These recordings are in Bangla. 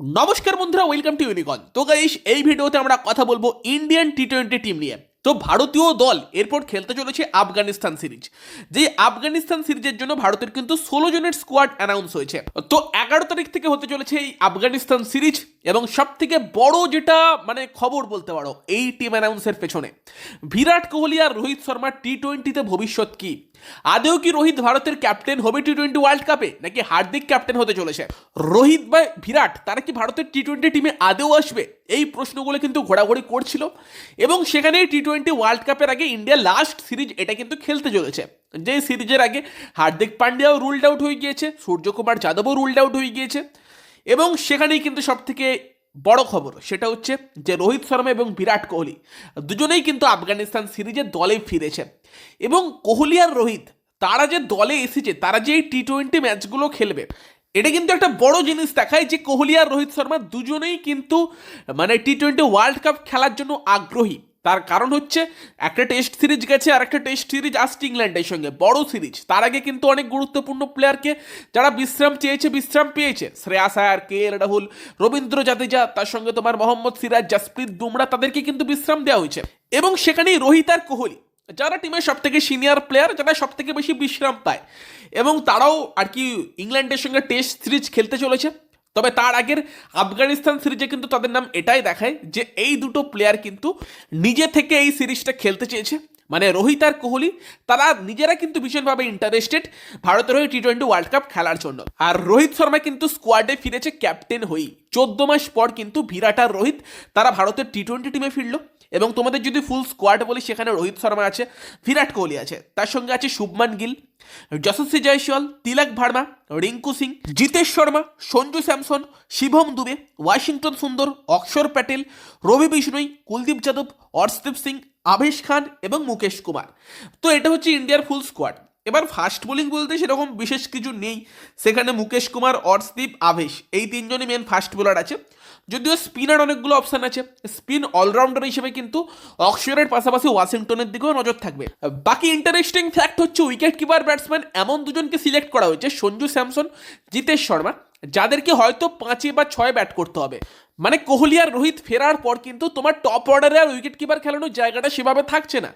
নমস্কার বন্ধুরা ওয়েলকাম টু ইউনিকন তো গাইস এই ভিডিওতে আমরা কথা বলব ইন্ডিয়ান টি টোয়েন্টি টিম নিয়ে। তো ভারতীয় দল এরপর খেলতে চলেছে আফগানিস্তান সিরিজ। যে আফগানিস্তান সিরিজের জন্য ভারতের কিন্তু ষোলো জনের স্কোয়াড অ্যানাউন্স হয়েছে। তো এগারো তারিখ থেকে হতে চলেছে এই আফগানিস্তান সিরিজ। এবং সব থেকে বড় যেটা মানে খবর বলতে পারো, এই টিম অ্যানাউন্সের পেছনে। বিরাট কোহলি আর রোহিত শর্মার টি টোয়েন্টিতে ভবিষ্যৎ কি? আদেও কি রোহিত ভারতের ক্যাপ্টেন হবে টি টোয়েন্টি ওয়ার্ল্ড কাপে নাকি হার্দিক ক্যাপ্টেন হতে চলেছে? রোহিত বা বিরাট, তারা কি ভারতের টি টোয়েন্টি টিমে আদেও আসবে? এই প্রশ্নগুলো কিন্তু ঘোরাঘুরি করছিল। এবং সেখানে টি টোয়েন্টি ওয়ার্ল্ড কাপের আগে ইন্ডিয়া লাস্ট সিরিজ এটা কিন্তু খেলতে চলেছে। যে সিরিজের আগে হার্দিক পান্ডিয়াও রুলড আউট হয়ে গিয়েছে, সূর্যকুমার যাদবও রুলড আউট হয়ে গিয়েছে। এবং সেখানেই কিন্তু সব থেকে বড় খবর, সেটা হচ্ছে যে রোহিত শর্মা এবং বিরাট কোহলি দুজনেই কিন্তু আফগানিস্তান সিরিজে দলে ফিরেছে। এবং কোহলি আর রোহিত, তারা যে দলে এসেছে, তারা যে এই টি টোয়েন্টি ম্যাচগুলো খেলবে, এটা কিন্তু একটা বড় জিনিস দেখায় যে কোহলি আর রোহিত শর্মা দুজনেই কিন্তু মানে টি টোয়েন্টি ওয়ার্ল্ড কাপ খেলার জন্য আগ্রহী। তার কারণ হচ্ছে একটা টেস্ট সিরিজ গেছে, আর একটা টেস্ট সিরিজ আসছে ইংল্যান্ডের সঙ্গে, বড় সিরিজ তার আগে কিন্তু অনেক গুরুত্বপূর্ণ প্লেয়ারকে যারা বিশ্রাম চেয়েছে, বিশ্রাম পেয়েছে। শ্রেয়াস আয়ার কে এল রাহুল, রবীন্দ্র জাদেজা, তার সঙ্গে তোমার মোহাম্মদ সিরাজ, জাসপ্রীত বুমরা, তাদেরকে কিন্তু বিশ্রাম দেওয়া হয়েছে। এবং সেখানেই রোহিত আর কোহলি, যারা টিমের সব থেকে সিনিয়র প্লেয়ার যারা সব থেকে বেশি বিশ্রাম পায়। এবং তারাও আর কি ইংল্যান্ডের সঙ্গে টেস্ট সিরিজ খেলতে চলেছে। তবে তার আগের আফগানিস্তান সিরিজে কিন্তু তাদের নাম এটাই দেখায় যে এই দুটো প্লেয়ার কিন্তু নিজে থেকে এই সিরিজটা খেলতে চেয়েছে। মানে রোহিত আর কোহলি, তারা নিজেরা কিন্তু ভীষণভাবে ইন্টারেস্টেড ভারতের হয়ে টি টোয়েন্টি ওয়ার্ল্ড কাপ খেলার জন্য। আর রোহিত শর্মা কিন্তু স্কোয়াডে ফিরেছে ক্যাপ্টেন হয়েই। চোদ্দ মাস পর কিন্তু বিরাট আর রোহিত, তারা ভারতের টি টোয়েন্টি টিমে ফিরলো। এবং তোমাদের যদি ফুল স্কোয়াড বলি, সেখানে রোহিত শর্মা আছে, বিরাট কোহলি আছে, তার সঙ্গে আছে শুভমান গিল যশস্বী জয়সওয়াল তিলক ভার্মা, রিঙ্কু সিং, জিতেশ শর্মা, সঞ্জু স্যামসন, শিভম দুবে, ওয়াশিংটন সুন্দর, অক্ষর প্যাটেল, রবি বিষ্ণুই, কুলদীপ যাদব, অর্শদীপ সিং আভেশ খান এবং মুকেশ কুমার। তো এটা হচ্ছে ইন্ডিয়ার ফুল স্কোয়াড এবার ফাস্ট বোলিং বলতে সেরকম বিশেষ কিছু নেই। সেখানে মুকেশ কুমার, অর্শদীপ, আবেশ, এই তিনজনই মেন ফাস্ট বোলার আছে। যদিও স্পিনার অনেকগুলো অপশান আছে। স্পিন অলরাউন্ডার হিসেবে কিন্তু অক্সফোর্ডের পাশাপাশি ওয়াশিংটনের দিকেও নজর থাকবে। বাকি ইন্টারেস্টিং ফ্যাক্ট হচ্ছে উইকেট কিপার ব্যাটসম্যান এমন দুজনকে সিলেক্ট করা হয়েছে, সঞ্জু স্যামসন, জিতেশ শর্মা। যাদেরকে হয়তো পাঁচে বা ছয় ব্যাট করতে হবে। মানে কোহলি আর রোহিত ফেরার পর কিন্তু তোমার টপ অর্ডারে আর উইকেট কিপার খেলানোর জায়গাটা সেভাবে থাকছে না।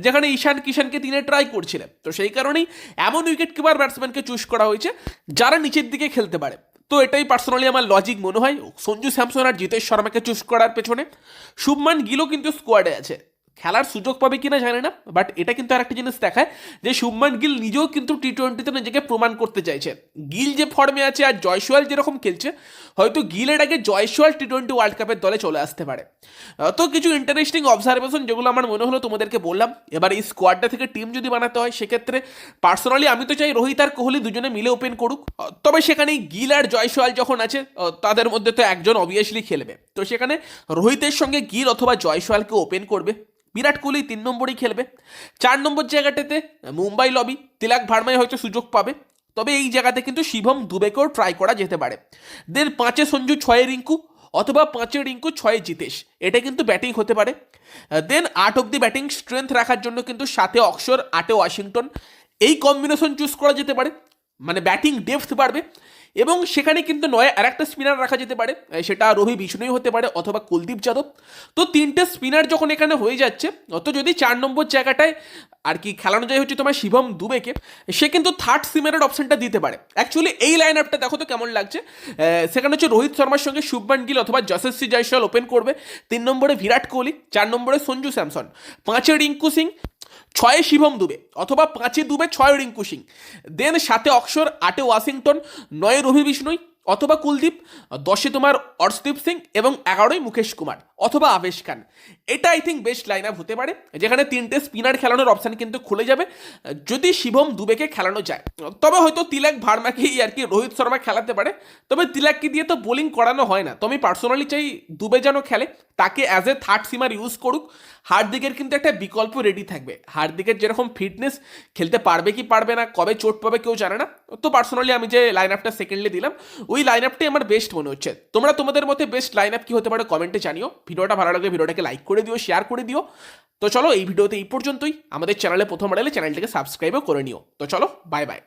যেখানে ঈশান কিষানকে তিনি ট্রাই করছিলেন। তো সেই কারণেই এমন উইকেট কিপার ব্যাটসম্যানকে চুজ করা হয়েছে, যারা নিচের দিকে খেলতে পারে। তো এটাই পার্সোনালি আমার লজিক মনে হয়। সঞ্জু স্যামসন আর জিতেশ শর্মাকে চুজ করার পেছনে। শুভমান গিলও কিন্তু স্কোয়াডে আছে। খেলার সুযোগ পাবে কিনা জানি না বাট এটা কিন্তু আর একটা জিনিস দেখায় যে শুভমান গিল নিজেও কিন্তু টি টোয়েন্টিতে নিজেকে প্রমাণ করতে চাইছে। গিল যে ফর্মে আছে আর জয়সওয়াল যেরকম খেলছে, হয়তো গিলের আগে জয়সওয়াল টি টোয়েন্টি ওয়ার্ল্ড কাপের দলে চলে আসতে পারে। তো কিছু ইন্টারেস্টিং অবজারভেশন যেগুলো আমার মনে হলো তোমাদেরকে বললাম। এবার এই স্কোয়াডটা থেকে টিম যদি বানাতে হয়, সেক্ষেত্রে পার্সোনালি আমি তো চাই রোহিত আর কোহলি দুজনে মিলে ওপেন করুক। তবে সেখানে গিল আর জয়সওয়াল যখন আছে তাদের মধ্যে তো একজন অবভিয়াসলি খেলবে। তো সেখানে রোহিতের সঙ্গে গিল অথবা জয়সওয়ালকে ওপেন করবে। বিরাট কোহলি তিন নম্বরেই খেলবে। চার নম্বর জায়গাটাতে মুম্বাই লবি তিলাক ভার্মাই হয়তো সুযোগ পাবে। তবে এই জায়গাতে কিন্তু শিবম দুবেকেও ট্রাই করা যেতে পারে। দেন পাঁচে সঞ্জু, ছয়ে রিঙ্কু, অথবা পাঁচে রিঙ্কু, ছয়ে জিতেশ। এটা কিন্তু ব্যাটিং হতে পারে। দেন আট অব্দি ব্যাটিং স্ট্রেংথ রাখার জন্য কিন্তু সাথে অক্ষর আটে ওয়াশিংটন। এই কম্বিনেশন চুজ করা যেতে পারে। মানে ব্যাটিং ডেপথ বাড়বে। এবং সেখানে কিন্তু নয় আর একটা স্পিনার রাখা যেতে পারে সেটা রবি বিষ্ণুই হতে পারে অথবা কুলদীপ যাদব। তো তিনটে স্পিনার যখন এখানে হয়ে যাচ্ছে, অত যদি চার নম্বর জায়গাটায় আর কি খেলানো যায় হচ্ছে তোমার শিবম দুবেকে, সে কিন্তু থার্ড স্পিনারের অপশনটা দিতে পারে। অ্যাকচুয়ালি এই লাইন আপটা দেখো তো কেমন লাগছে। সেখানে হচ্ছে রোহিত শর্মার সঙ্গে শুভমান গিল অথবা যশস্বী জয়সওয়াল ওপেন করবে। তিন নম্বরে বিরাট কোহলি, চার নম্বরে সঞ্জু স্যামসন। পাঁচে রিঙ্কু সিং ছয়ে শিবম দুবে, অথবা পাঁচে দুবে ছয় রিঙ্কু সিং দেন সাথে অক্ষর আটে ওয়াশিংটন, নয়ে রবি বিষ্ণুই অথবা কুলদীপ, দশে তোমার অর্শদীপ সিং এবং এগারোই মুকেশ কুমার, অথবা আবেশ খান। এটা I think best line up হতে পারে, যেখানে তিনটে স্পিনার খেলানোর অপশান কিন্তু খুলে যাবে। যদি শিবম দুবেকে খেলানো যায়, তবে হয়তো তিলাক ভার্মাকেই আর কি রোহিত শর্মা খেলাতে পারে। তবে তিলাককে দিয়ে তো বোলিং করানো হয় না। তো আমি পার্সোনালি চাই দুবে যেন খেলে। তাকে as a third seamer use করুক। হার্দিকের কিন্তু একটা বিকল্প রেডি থাকবে। হার্দিকের যেরকম ফিটনেস খেলতে পারবে কি পারবে না, কবে চোট পাবে কেউ জানে না। তো পার্সোনালি আমি যে লাইন আপটা সেকেন্ডলি দিলাম, ওই লাইন আপটাই আমার বেস্ট মনে হচ্ছে। তোমরা তোমাদের মধ্যে বেস্ট লাইন আপ কি হতে পারে কমেন্টে জানিও। ভিডিওটা ভালো লাগে ভিডিওটাকে লাইক করে দিও শেয়ার করে দিও। তো চলো এই ভিডিওতে এই পর্যন্তই। আমাদের চ্যানেলে প্রথম এলে চ্যানেলটাকে সাবস্ক্রাইবও করে নিও। তো চলো বাই বাই